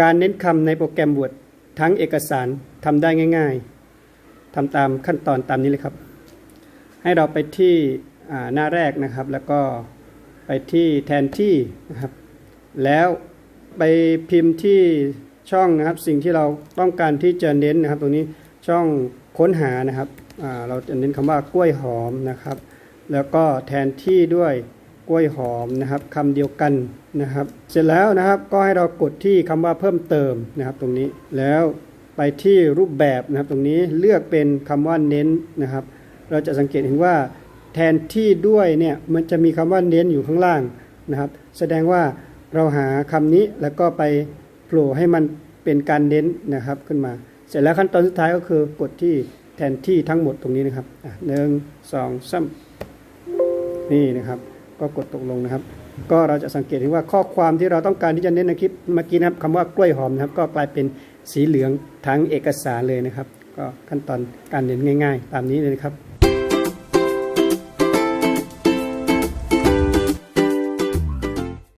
การเน้นคำในโปรแกรม Word ทั้งเอกสารทำได้ง่ายๆทำตามขั้นตอนตามนี้เลยครับ ให้เราไปที่หน้าแรกนะครับ แล้วก็ไปที่แทนที่นะครับ แล้วไปพิมพ์ที่ช่องนะครับ สิ่งที่เราต้องการที่จะเน้นนะครับ ตรงนี้ช่องค้นหานะครับเราจะเน้นคำว่ากล้วยหอมนะครับ แล้วก็แทนที่ด้วย กล้วยหอมนะครับคำเดียวกันนะครับ เสร็จแล้วนะครับก็ให้เรากดที่คำว่าเพิ่มเติมนะครับ ตรงนี้แล้วไปที่รูปแบบนะครับ ตรงนี้เลือกเป็นคำว่าเน้นนะครับ เราจะสังเกตเห็นว่าแทนที่ด้วยเนี่ยมันจะมีคำว่าเน้นอยู่ข้างล่างนะครับ แสดงว่าเราหาคำนี้แล้วก็ไปโผล่ให้มันเป็นการเน้นนะครับขึ้นมา เสร็จแล้วขั้นตอนสุดท้ายก็คือกดที่แทนที่ทั้งหมดตรงนี้นะครับหนึ่งสองสามนี่นะครับ ก็กดตกลงนะครับ ก็เราจะสังเกตเห็นว่าข้อความที่เราต้องการที่จะเน้นในคลิปเมื่อกี้นะครับคำว่ากล้วยหอมนะครับ ก็กลายเป็นสีเหลืองทั้งเอกสารเลยนะครับ ก็ขั้นตอนการเน้นง่าย ๆ ตามนี้เลยนะครับ